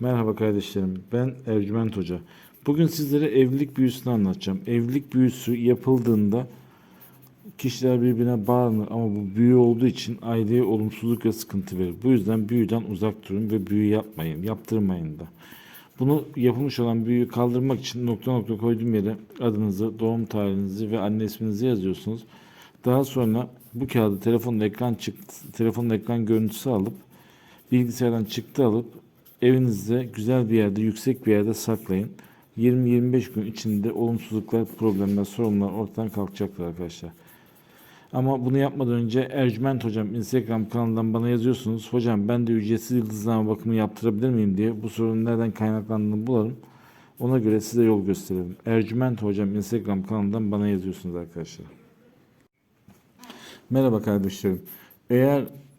Merhaba kardeşlerim. Ben Ercüment Hoca. Bugün sizlere evlilik büyüsünü anlatacağım. Evlilik büyüsü yapıldığında kişiler birbirine bağlanır ama bu büyü olduğu için aileye olumsuzluk ve sıkıntı verir. Bu yüzden büyüden uzak durun ve büyü yapmayın, yaptırmayın da. Bunu yapılmış olan büyüyü kaldırmak için nokta nokta koyduğum yere adınızı, doğum tarihinizi ve anne isminizi yazıyorsunuz. Daha sonra bu kağıdı telefonun ekran çıktı, telefonun ekran görüntüsü alıp bilgisayardan çıktı alıp evinizde güzel bir yerde, yüksek bir yerde saklayın. 20-25 gün içinde olumsuzluklar, problemler, sorunlar ortadan kalkacaktır arkadaşlar. Ama bunu yapmadan önce Ercüment Hocam Instagram kanalından bana yazıyorsunuz. Hocam ben de ücretsiz yıldızlama bakımı yaptırabilir miyim diye bu sorunun nereden kaynaklandığını bulalım. Ona göre size yol gösterelim. Ercüment Hocam Instagram kanalından bana yazıyorsunuz arkadaşlar. Merhaba kardeşlerim. Eğer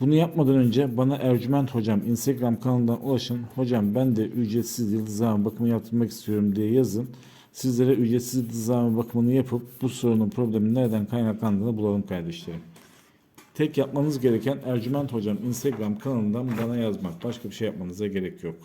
Bunu yapmadan önce bana Ercüment Hocam Instagram kanalından ulaşın. Hocam ben de ücretsiz yıldızlama bakımı yaptırmak istiyorum diye yazın. Sizlere ücretsiz yıldızlama bakımını yapıp bu sorunun problemin nereden kaynaklandığını bulalım kardeşlerim. Tek yapmanız gereken Ercüment Hocam Instagram kanalından bana yazmak. Başka bir şey yapmanıza gerek yok.